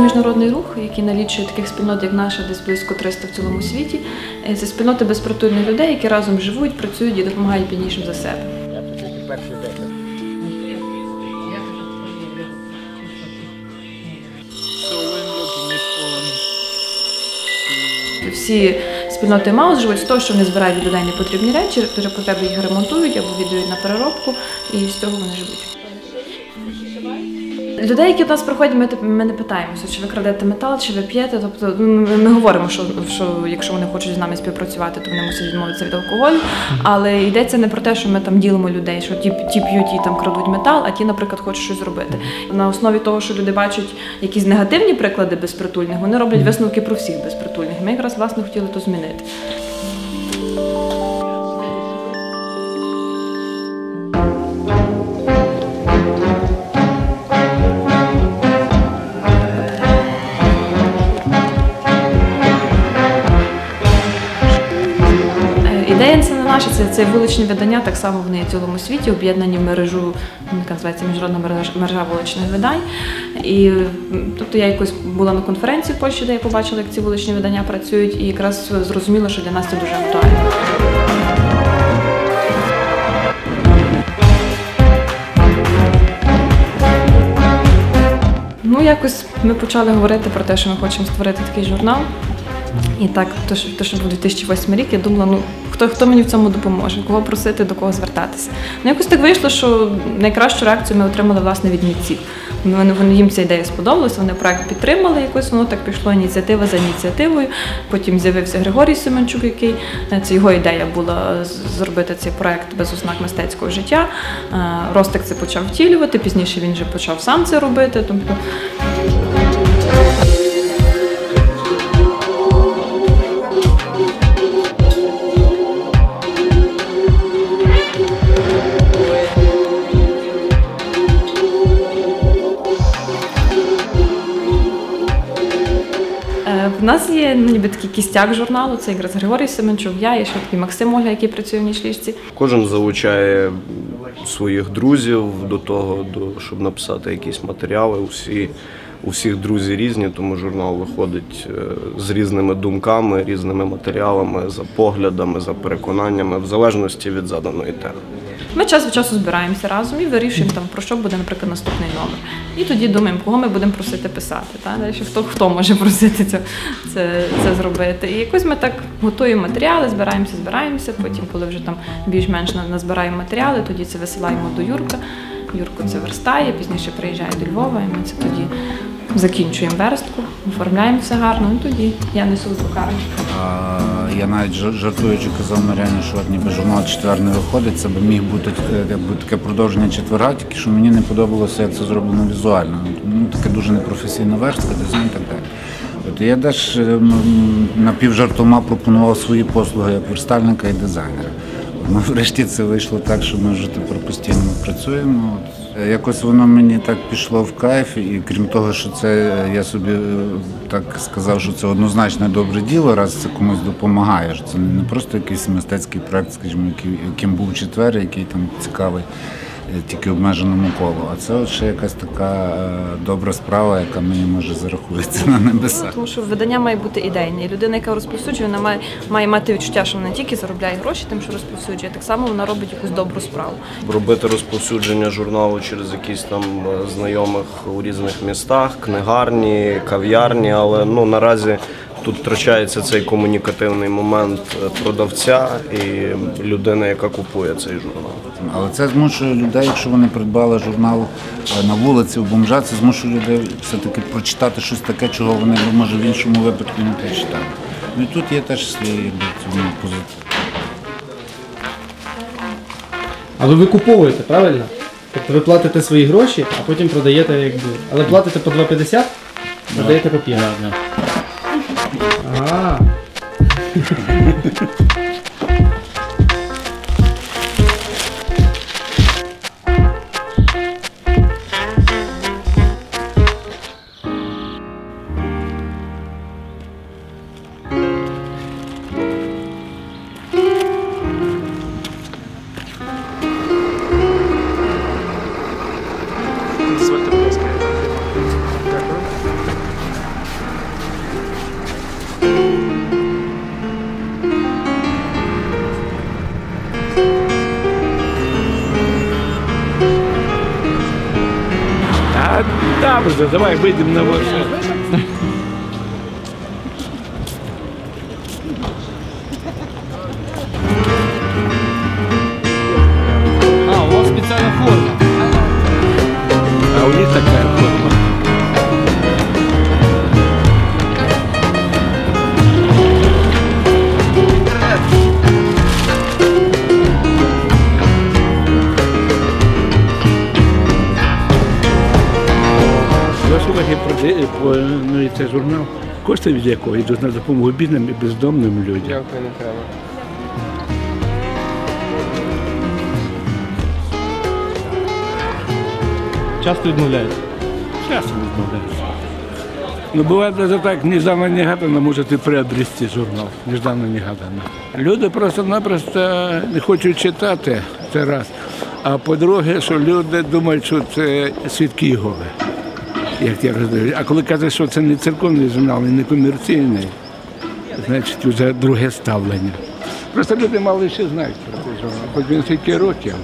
міжнародний рух, який налічує таких спільнот, як наша, десь близько 300 в цілому світі. Е, Це спільноти безпритульних людей, які разом живуть, працюють і допомагають біднішим за себе. Всі спільноти Маус живуть з того, що вони збирають від людей непотрібні речі, при потребі їх ремонтують або віддають на переробку, і з цього вони живуть. Людей, які до нас приходять, ми, ми не питаємося, чи ви крадете метал, чи ви п'єте. Тобто ну, ми, ми говоримо, що, що якщо вони хочуть з нами співпрацювати, то вони мусять відмовитися від алкоголю. Але йдеться не про те, що ми там ділимо людей, що ті, ті п'ють і там крадуть метал, а ті, наприклад, хочуть щось зробити. На основі того, що люди бачать якісь негативні приклади безпритульних, вони роблять висновки про всіх безпритульних. Ми якраз власне хотіли то змінити. Це це, вуличні видання, так само вони в цілому світі, об'єднані в мережу, ну, яка називається Міжнародна мережа вуличних видань. І тобто я якось була на конференції в Польщі, де я побачила, як ці вуличні видання працюють, і якраз зрозуміла, що для нас це дуже актуально. Ну, якось ми почали говорити про те, що ми хочемо створити такий журнал. І так, то що, то, що був 2008 рік, я думала, ну хто, хто мені в цьому допоможе, кого просити, до кого звертатися. Ну якось так вийшло, що найкращу реакцію ми отримали власне від митців. Вони, вони їм ця ідея сподобалася, вони проект підтримали якось, воно так пішло ініціатива за ініціативою. Потім з'явився Григорій Семенчук, який е, це його ідея була зробити цей проект без ознак мистецького життя. Е, Ростик це почав втілювати, пізніше він вже почав сам це робити. Тобто ніби такий кістяк журналу, це якраз Григорій Семенчук, я і ще такий Максим Ольга, який працює в нічліжці. Кожен залучає своїх друзів до того, до, щоб написати якісь матеріали. Усі, у всіх друзі різні, тому журнал виходить е, з різними думками, різними матеріалами, за поглядами, за переконаннями, в залежності від заданої теми. Ми час від часу збираємося разом і вирішуємо там про що буде, наприклад, наступний номер. І тоді думаємо, кого ми будемо просити писати. Та? Далі хто хто може просити це, це, це зробити. І якось ми так готуємо матеріали, збираємося, збираємося. Потім, коли вже там більш-менш назбираємо матеріали, тоді це висилаємо до Юрка. Юрко це верстає, пізніше приїжджає до Львова, і ми це тоді закінчуємо верстку, оформляємо все гарно, і тоді я несу в друкарню. Я навіть жар- жартуючи казав Мар'яні, що от ніби журнал четвер не виходить, це би міг бути якби таке продовження четверга, тільки що мені не подобалося, як це зроблено візуально. Ну, таке дуже непрофесійна верстка, дизайн і так далі. От я теж е, м, напівжартома пропонував свої послуги як верстальника і дизайнера. Ну, врешті це вийшло так, що ми вже тепер постійно працюємо. От, якось воно мені так пішло в кайф, і крім того, що це е, я собі е, так сказав, що це однозначно добре діло, раз це комусь допомагає. Це не просто якийсь мистецький проект, скажімо, яким був четвер, який там цікавий тільки обмеженому колу. А це от ще якась така е, добра справа, яка мені може зарахується на небесах. Тому що видання має бути ідейне. І людина, яка розповсюджує, вона має, має мати відчуття, що вона не тільки заробляє гроші тим, що розповсюджує, так само вона робить якусь добру справу. робити розповсюдження журналу через якісь там е, знайомих у різних містах, книгарні, кав'ярні, але ну наразі тут втрачається цей комунікативний момент е, продавця і людини, яка купує цей журнал. Але це змушує людей, якщо вони придбали журнал е, на вулиці в бомжа, це змушує людей все-таки прочитати щось таке, чого вони б, може в іншому випадку не прочитали. Ну і тут є теж свій цьому позитив. А ви викуповуєте, правильно? Тобто ви платите свої гроші, а потім продаєте якби. Але платите по 2,50, продаєте по 5. 아. там же, давай выйдем на вулицю. Кошти від якого йдуть на допомогу бідним і бездомним людям. Дякую, не треба. Часто відмовляють. Часом відмовляюся. Ну, бывает даже так, нежданно-негаданно можете приобрести журнал. Нежданно-негаданно. Люди просто-напросто не хочуть читати, це раз. А по-друге, що люди думають, що це свідки Єгови. Як я розумію. А коли кажуть, що це не церковний журнал і не комерційний, значить вже друге ставлення. Просто люди мало ще знають про цей журнал, хоч він скільки років.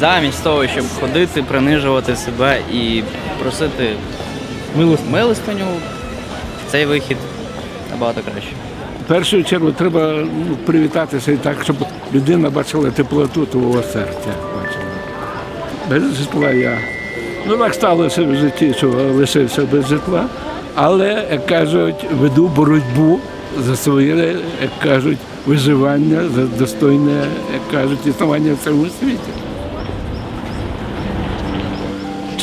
Замість того, щоб ходити, принижувати себе і просити милостиню, цей вихід набагато краще. В першу чергу треба ну, привітатися і так, щоб людина бачила теплоту твого серця. Без житла я. Ну так сталося в житті, що лишився без житла. Але, як кажуть, веду боротьбу за своє, як кажуть, виживання, за достойне, як кажуть, існування в цьому світі.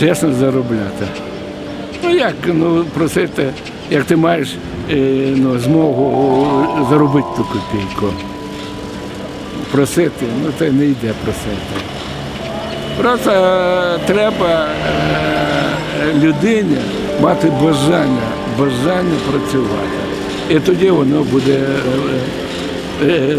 Чесно заробляти. Ну як ну, просити, як ти маєш е, ну, змогу заробити ту копійку. Просити, ну це не йде просити. Просто е, треба е, людині мати бажання, бажання працювати. І тоді воно буде е, е,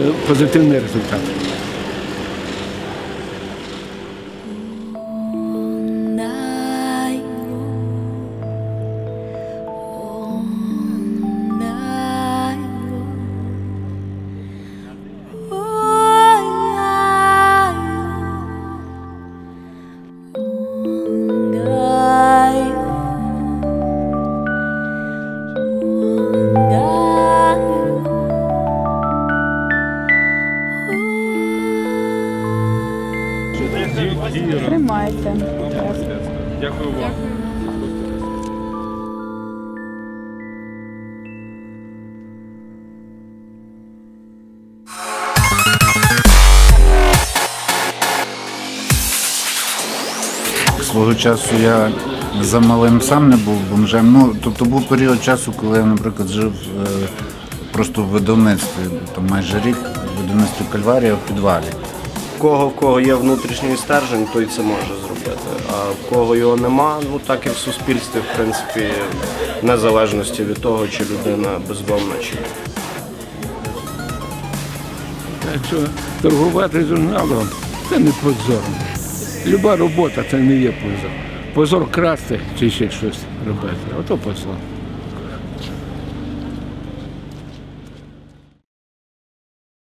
позитивний результат. Тримайте. Свого часу я за малим сам не був бомжем. Ну, тобто був період часу, коли я, наприклад, жив е, просто в видавництві, там майже рік в видавництві Кальварія в підвалі. В кого в кого є внутрішній стержень, той це може зробити. А в кого його нема, ну так і в суспільстві, в принципі, в незалежності від того, чи людина бездомна чи ні. Так що торгувати журналом це не позор. Люба робота це не є позор. позор красти чи ще щось робити. Ото позор.